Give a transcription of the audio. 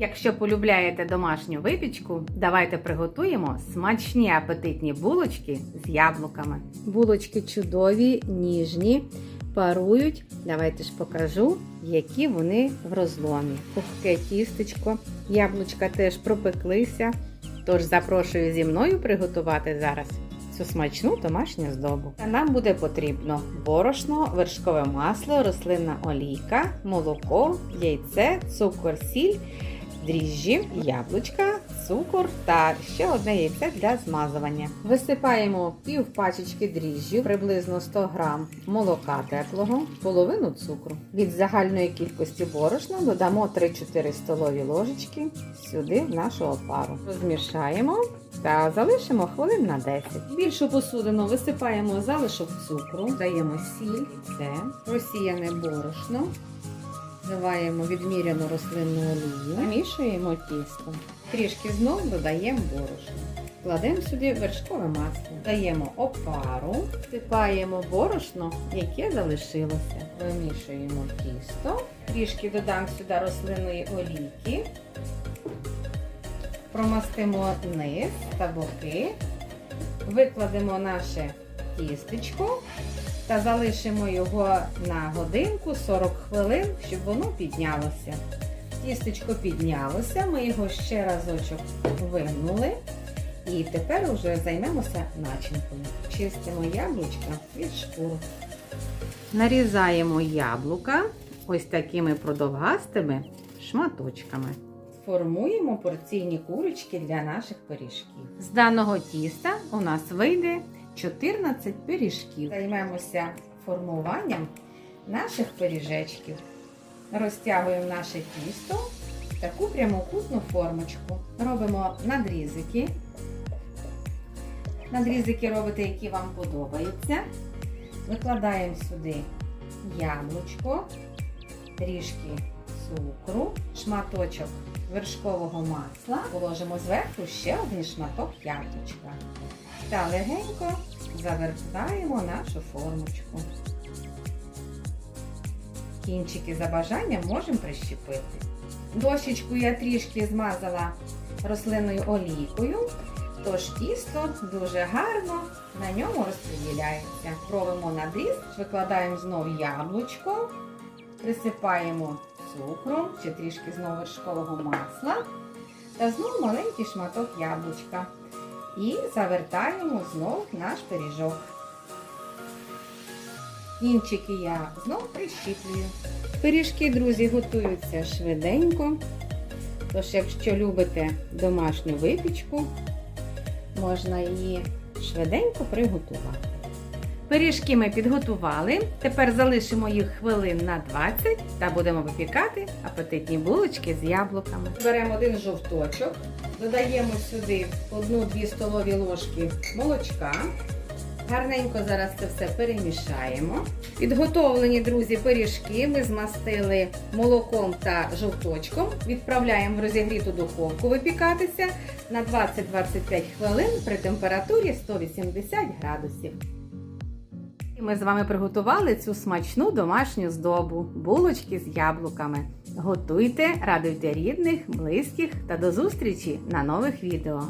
Якщо полюбляєте домашню випічку, давайте приготуємо смачні апетитні булочки з яблуками. Булочки чудові, ніжні, парують. Давайте ж покажу, які вони в розломі. Пухке тістечко, яблучка теж пропеклися. Тож запрошую зі мною приготувати зараз цю смачну домашню здобу. Нам буде потрібно борошно, вершкове масло, рослинна олійка, молоко, яйце, цукор, сіль, дріжджі, яблучка, цукор та ще одне яйце для змазування. Висипаємо пів пачечки дріжджів, приблизно 100 грам молока теплого, половину цукру. Від загальної кількості борошна додамо 3-4 столові ложечки сюди в нашу опару. Розмішаємо та залишимо хвилин на 10. Більшу посудину висипаємо залишок цукру, даємо сіль, це просіяне борошно. Вливаємо відміряну рослинну олію, замішуємо тісто. Трішки знов додаємо борошно. Кладемо сюди вершкове масло, даємо опару, всипаємо борошно, яке залишилося. Вимішуємо тісто, трішки додам сюди рослинної олійки, промастимо низ та боки, викладемо наше тістечко та залишимо його на годинку 40 хвилин, щоб воно піднялося. Тістечко піднялося, ми його ще разочок вигнули. І тепер вже займемося начинкою. Чистимо яблучка від шкур. Нарізаємо яблука ось такими продовгастими шматочками. Формуємо порційні курочки для наших пиріжків. З даного тіста у нас вийде 14 пиріжків. Займемося формуванням наших пиріжечків. Розтягуємо наше тісто в таку прямокутну формочку. Робимо надрізики. Надрізики робите, які вам подобаються. Викладаємо сюди яблучко, трішки цукру, шматочок вершкового масла. Положимо зверху ще один шматок яблучка. Та легенько завертаємо нашу формочку. Кінчики за бажанням можемо прищепити. Дощечку я трішки змазала рослинною олійкою, тож тісто дуже гарно на ньому розподіляється. Робимо надріз, викладаємо знову яблучко, присипаємо цукром чи трішки знову вершкового масла та знову маленький шматок яблучка. І завертаємо знов наш пиріжок. Кінчики я знов прищіплюю. Пиріжки, друзі, готуються швиденько. Тож, якщо любите домашню випічку, можна її швиденько приготувати. Пиріжки ми підготували. Тепер залишимо їх хвилин на 20 та будемо випікати апетитні булочки з яблуками. Беремо один жовточок, додаємо сюди 1-2 столові ложки молочка. Гарненько зараз це все перемішаємо. Підготовлені, друзі, пиріжки ми змастили молоком та жовточком. Відправляємо в розігріту духовку випікатися на 20-25 хвилин при температурі 180 градусів. Ми з вами приготували цю смачну домашню здобу булочки з яблуками. Готуйте, радуйте рідних, близьких та до зустрічі на нових відео.